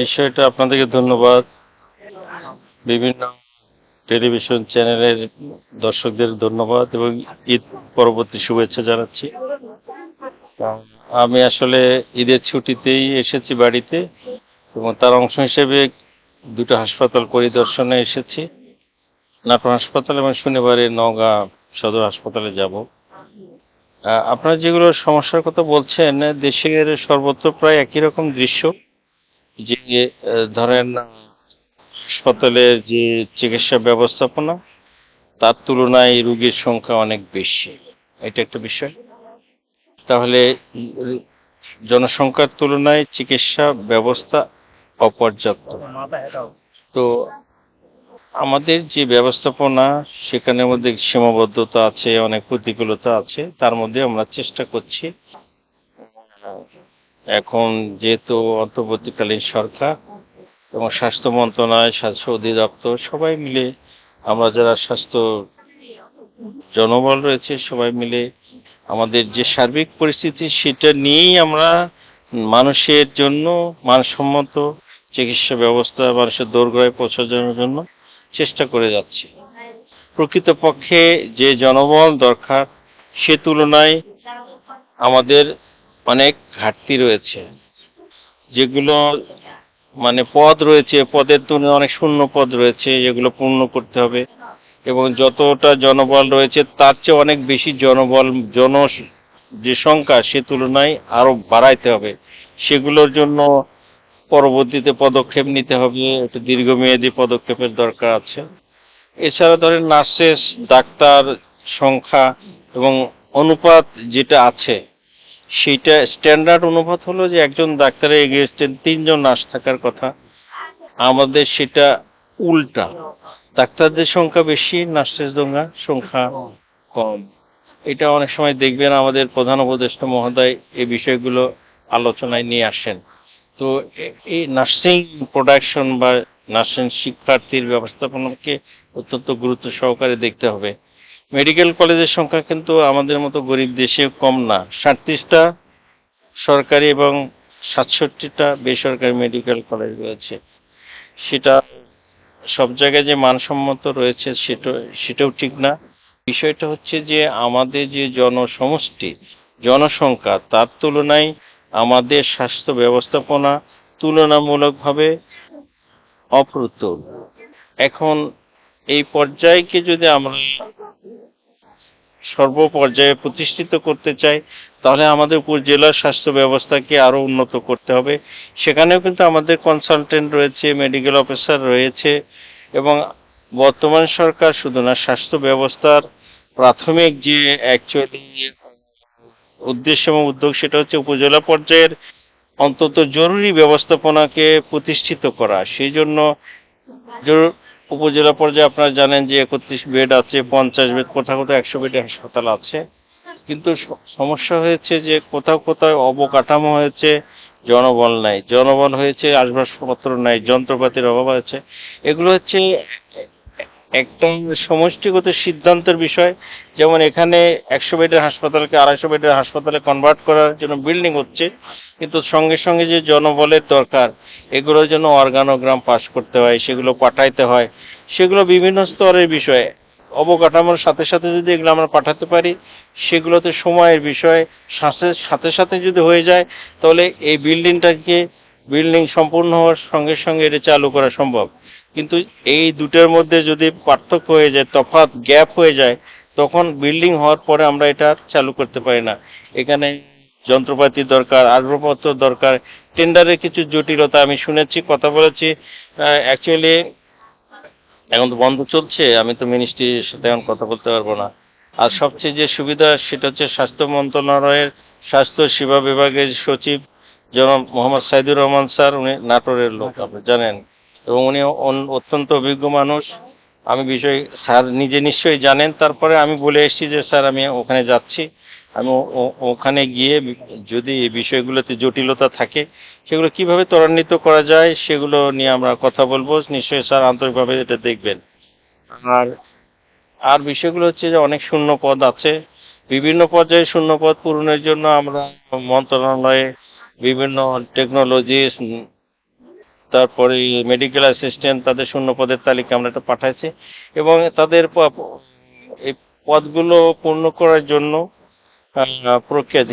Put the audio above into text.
বিষয়টা আপনাদেরকে ধন্যবাদ। বিভিন্ন টেলিভিশন চ্যানেলের দর্শকদের ধন্যবাদ এবং ঈদ পরবর্তী শুভেচ্ছা জানাচ্ছি। আমি আসলে ঈদের ছুটিতেই এসেছি বাড়িতে এবং তার অংশ হিসেবে দুটো হাসপাতাল পরিদর্শনে এসেছি। নাটোর হাসপাতাল এবং শনিবারে নওগাঁ সদর হাসপাতালে যাব। আপনারা যেগুলো সমস্যার কথা বলছেন, দেশের সর্বত্র প্রায় একই রকম দৃশ্য। যে ধরেন হাসপাতালের যে চিকিৎসা ব্যবস্থাপনা, তার তুলনায় রোগীর সংখ্যা অনেক বেশি। এটা একটা বিষয়। তাহলে, জনসংখ্যার তুলনায় চিকিৎসা ব্যবস্থা অপর্যাপ্ত। তো আমাদের যে ব্যবস্থাপনা, সেখানের মধ্যে সীমাবদ্ধতা আছে, অনেক প্রতিকূলতা আছে, তার মধ্যে আমরা চেষ্টা করছি। এখন যেহেতু অন্তর্বর্তীকালীন সরকার এবং স্বাস্থ্য মন্ত্রণালয়, স্বাস্থ্য অধিদপ্তর, সবাই মিলে আমরা যারা স্বাস্থ্য জনবল রয়েছে, সবাই মিলে আমাদের যে সার্বিক পরিস্থিতি, সেটা নিয়েই আমরা মানুষের জন্য মানসম্মত চিকিৎসা ব্যবস্থা, মানুষের দোরগোড়ায় পৌঁছানোর জন্য চেষ্টা করে যাচ্ছি। প্রকৃতপক্ষে যে জনবল দরকার, সে তুলনায় আমাদের অনেক ঘাটতি রয়েছে। যেগুলো মানে পদ রয়েছে, পদের তুলনায় অনেক শূন্য পদ রয়েছে, যেগুলো পূর্ণ করতে হবে। এবং যতটা জনবল রয়েছে, তার চেয়ে অনেক বেশি জনবল, জন যে সংখ্যা, সে তুলনায় আরও বাড়াইতে হবে। সেগুলোর জন্য পরবর্তীতে পদক্ষেপ নিতে হবে একটা দীর্ঘমেয়াদী পদক্ষেপের দরকার আছে। এছাড়া ধরেন নার্সেস, ডাক্তার সংখ্যা এবং অনুপাত যেটা আছে, সেটা স্ট্যান্ডার্ড অনুপাত হলো যে একজন ডাক্তারের এগেস্টে তিনজন নার্স থাকার কথা। আমাদের সেটা উল্টা। ডাক্তারদের সংখ্যা বেশি নার্সের সংখ্যা সংখ্যা কম। এটা অনেক সময় দেখবেন আমাদের প্রধান উপদেষ্টা মহোদয় এই বিষয়গুলো আলোচনায় নিয়ে আসেন। তো এই নার্সিং প্রোডাকশন বা নার্সিং শিক্ষার্থীর ব্যবস্থাপনাকে অত্যন্ত গুরুত্ব সহকারে দেখতে হবে। মেডিকেল কলেজের সংখ্যা কিন্তু আমাদের মতো গরিব দেশে কম না। সাতত্রিশটা সরকারি এবং সাতষট্টিটা বেসরকারি মেডিকেল কলেজ রয়েছে। সেটা সব জায়গায় যে মানসম্মত রয়েছে সেটা, সেটাও ঠিক না। বিষয়টা হচ্ছে যে আমাদের যে জনসমষ্টি, জনসংখ্যা, তার তুলনায় আমাদের স্বাস্থ্য ব্যবস্থাপনা তুলনামূলকভাবে অপ্রতুল। এখন এই পর্যায়কে যদি আমরা সর্বপর্যায়ে প্রতিষ্ঠিত করতে চাই, তাহলে আমাদের উপজেলার স্বাস্থ্য ব্যবস্থাকে আরও উন্নত করতে হবে। সেখানেও কিন্তু আমাদের কনসালটেন্ট রয়েছে মেডিকেল অফিসার রয়েছে, এবং বর্তমান সরকার শুধু না, স্বাস্থ্য ব্যবস্থার প্রাথমিক যে অ্যাকচুয়ালি উদ্দেশ্য এবং উদ্যোগ সেটা হচ্ছে উপজেলা পর্যায়ের অন্তত জরুরি ব্যবস্থাপনাকে প্রতিষ্ঠিত করা। সেই জন্য উপজেলা পর্যায়ে আপনারা জানেন যে একত্রিশ বেড আছে, পঞ্চাশ বেড, কোথাও কোথাও একশো বেডের হাসপাতাল আছে। কিন্তু সমস্যা হয়েছে যে কোথাও কোথাও অবকাঠামো হয়েছে, জনবল নাই। জনবল হয়েছে আসবাবপত্র নাই, যন্ত্রপাতির অভাব আছে। এগুলো হচ্ছে একটা সমষ্টিগত সিদ্ধান্তের বিষয়, যেমন এখানে একশো বেডের হাসপাতালকে আড়াইশো বেডের হাসপাতালে কনভার্ট করার জন্য বিল্ডিং হচ্ছে, কিন্তু সঙ্গে সঙ্গে যে জনবলের দরকার এগুলোর জন্য অর্গানোগ্রাম পাস করতে হয়, সেগুলো পাঠাইতে হয়, সেগুলো বিভিন্ন স্তরের বিষয় অবকাঠামোর সাথে সাথে যদি এগুলো আমরা পাঠাতে পারি, সেগুলোতে সময়ের বিষয়, সাথে সাথে সাথে যদি হয়ে যায়, তাহলে এই বিল্ডিংটাকে বিল্ডিং সম্পূর্ণ হওয়ার সঙ্গে সঙ্গে এটা চালু করা সম্ভব। কিন্তু এই দুটোর মধ্যে যদি পার্থক্য হয়ে যায়, তফাৎ গ্যাপ হয়ে যায়, তখন বিল্ডিং হওয়ার পরে আমরা এটা চালু করতে পারি না। এখানে যন্ত্রপাতি দরকার, আসবাবপত্র দরকার, টেন্ডারের কিছু জটিলতা আমি শুনেছি, কথা বলেছি। অ্যাকচুয়ালি এখন তো বন্ধ চলছে, আমি তো মিনিস্ট্রির সাথে এখন কথা বলতে পারব না। আর সবচেয়ে যে সুবিধা, সেটা হচ্ছে স্বাস্থ্য মন্ত্রণালয়ের স্বাস্থ্য সেবা বিভাগের সচিব জনাব মোহাম্মদ সাইদুর রহমান স্যার, উনি নাটোরের লোক, আপনি জানেন। এবং উনি অত্যন্ত অভিজ্ঞ মানুষ। আমি বিষয়, স্যার নিজে নিশ্চয়ই জানেন। তারপরে আমি বলে এসেছি যে, স্যার, আমি ওখানে যাচ্ছি। আমি ওখানে গিয়ে যদি এই বিষয়গুলোতে জটিলতা থাকে, সেগুলো কীভাবে ত্বরান্বিত করা যায়, সেগুলো নিয়ে আমরা কথা বলব। নিশ্চয়ই স্যার আন্তরিকভাবে এটা দেখবেন। আর আর বিষয়গুলো হচ্ছে যে, অনেক শূন্য পদ আছে। বিভিন্ন পর্যায়ে শূন্য পদ পূরণের জন্য আমরা মন্ত্রণালয়ে বিভিন্ন টেকনোলজি তারপরে মেডিকেল অ্যাসিস্ট্যান্ট তাদের শূন্য পদের তালিকা আমরা একটা পাঠাইছি। এবং তাদের এই পদগুলো পূর্ণ করার জন্য প্রক্রিয়া